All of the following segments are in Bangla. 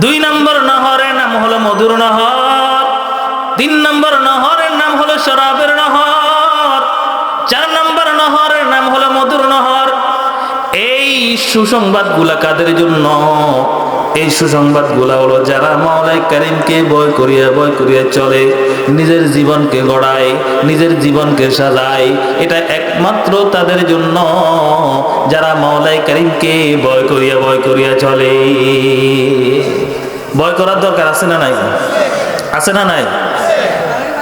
দুই নম্বর নহরের নাম হলো মধুর নহর। তিন নম্বর নহরের নাম হলো শরাবের নহর। চার নম্বর নহরের নাম হলো মধুর নহর। এই সুসংবাদগুলা কাদের জন্য? এই সুসংবাদগুলা হলো যারা মাওলাই করিমকে বয় করিয়া বয় করিয়া চলে, নিজের জীবনকে গড়ায়, নিজের জীবনকে সাজায়, এটা একমাত্র তাদের জন্য। যারা মাওলাই করিমকে বয় করিয়া বয় করিয়া চলে। ভয় করার দরকার আছে না নাই? আছে না নাই?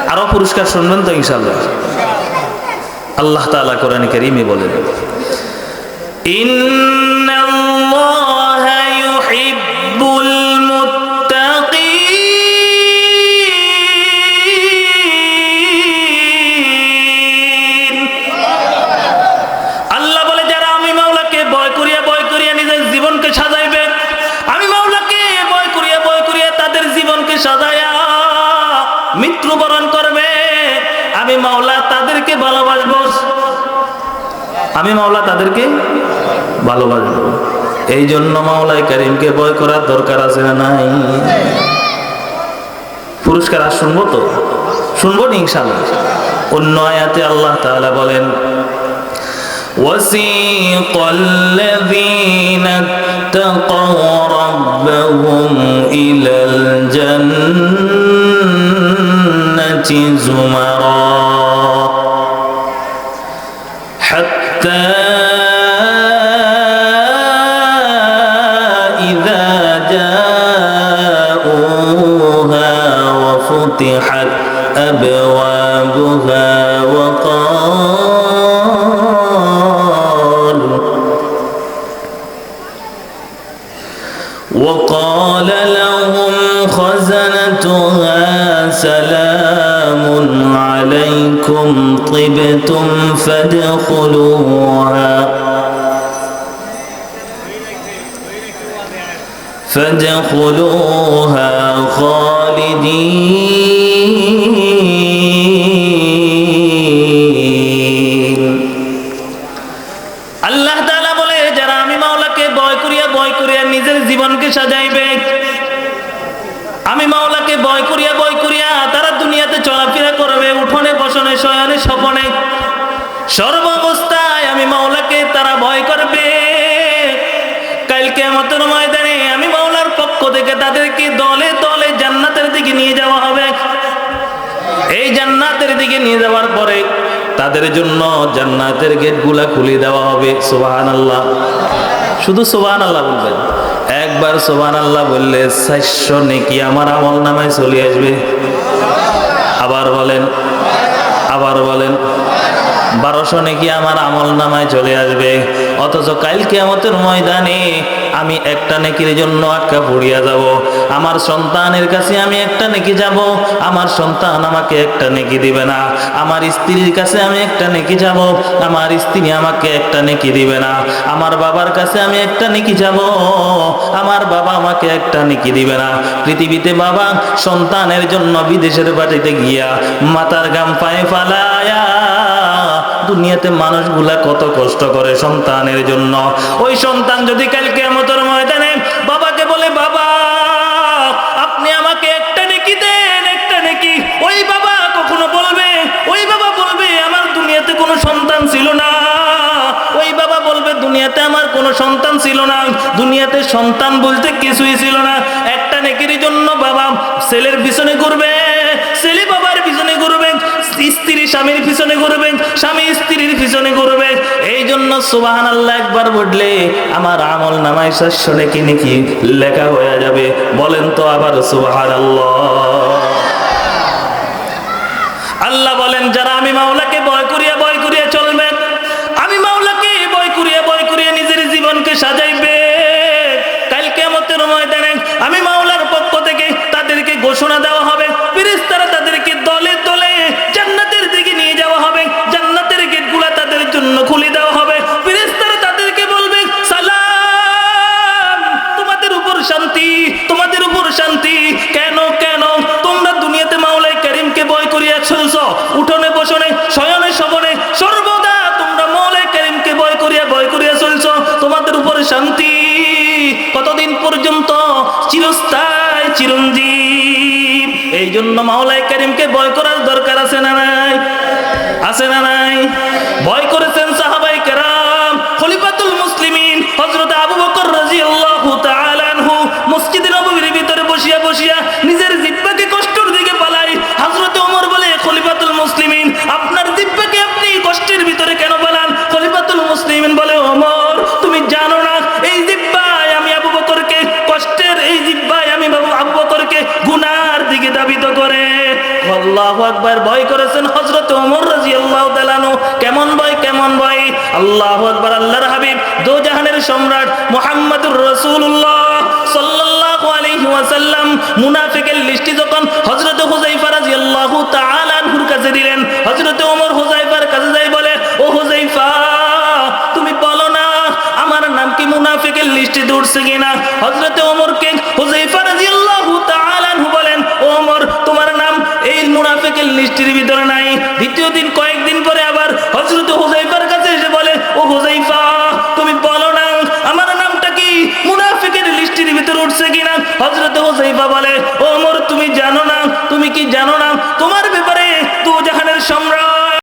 আরও পুরস্কার শুনবেন তো ইনশাল্লাহ আল্লাহ তালা কোরআন করিমে বলেন, ইন্নাল্লাহ ইউহিব্বুল তাদেরকে ভালোবাসবো আমি মাওলা তাদেরকে ভালোবাসবো এই জন্য মাওলাই করিমকে বয় করার দরকার আছে না নাই পুরস্কার আর শুনবো তো শুনবো নি ইনশাল্লাহ অন্য আয়াতে আল্লাহ তাআলা বলেন وسيق الذين اتقوا ربهم إلى الجنة زمرا وفتحت أبوابها وقال وقال لهم خزنتها سلام عليكم طبتم فادخلوها. فادخلوها خالدين. সাজাইবে আমি মাওলাকে বয় করিয়া বয় করিয়া তারা দুনিয়াতে চলাফেরা করবে, উঠোনে, বসনে, শয়নে, স্বপনে। সর্বাবস্থায় আমি মাওলাকে তারা ভয় করবে। কালকে মতন ময়দানে আমি মাওলার পক্ষ থেকে তাদেরকে দলে দলে জান্নাতের দিকে নিয়ে যাওয়া হবে। এই জান্নাতের দিকে নিয়ে যাওয়ার পরে তাদের জন্য জান্নাতের গেটগুলা খুলে দেওয়া হবে। সুবাহান আল্লাহ শুধু সুবাহান আল্লাহ বলবেন। একবার সোহান আল্লাহ বললে, চারশো নেকি আমার আমল নামায় চলে আসবে? আবার বলেন আবার বলেন, বারোশো নেকি আমার আমল নামায় চলে আসবে। অথচ কালকে আমাদের ময়দানে আমি একটা নেকির জন্য আটকা পড়িয়া যাব। আমার সন্তানের কাছে আমি একটা নেকি যাব। আমার সন্তান আমাকে একটা নেকি দিবে না। আমার স্ত্রীর কাছে আমি একটা নেকি যাব। আমার স্ত্রী আমাকে একটা নেকি দিবে না। আমার বাবার কাছে আমি একটা নেকি যাব। আমার বাবা আমাকে একটা নেকি দিবে না। পৃথিবীতে বাবা সন্তানের জন্য বিদেশের বাড়িতে গিয়া মাতার গাম পায়ে ফালায়া দুনিয়াতে মানুষগুলা কত কষ্ট করে সন্তানের জন্য। ওই সন্তান যদি কালকে ছিল না। ওই বাবা বলবে, দুনিয়াতে আমার কোনো সন্তান ছিল না। দুনিয়াতে সন্তান বলতে কিছুই ছিল না। একটা নেকির জন্য বাবা ছেলের পিছনে ঘুরবে, ছেলে বাবার পিছনে ঘুরবে, স্ত্রী স্বামীর পিছনে ঘুরবে, স্বামী স্ত্রীর পিছনে ঘুরবে। এই জন্য সুবাহান আল্লাহ একবার বললে, আমার আমল নামাই শস্য নাকি নাকি লেখা হয়ে যাবে? বলেন তো আবার সুবাহান আল্লাহ আল্লাহ বলেন, যারা আমি মাওলাকে বয় করিমকে ভয় করার দরকার আছে না নাই? আছে না নাই? ভয় আল্লাহু আকবার ভয় করেছেন হযরত ওমর রাদিয়াল্লাহু তাআলা আনহু। কেমন ভয়? কেমন ভয়? আল্লাহু কাছে দিলেন, হযরত ওমর হুযাইফার কাছে যাই বলে, ও হুযাইফা, তুমি বলো না, আমার নাম কি মুনাফিকের লিস্টে উঠছে কিনা? হযরত ওমরকে পাকের লিস্টের ভিতরে নাই। দ্বিতীয় দিন কয়েকদিন পরে আবার হজরত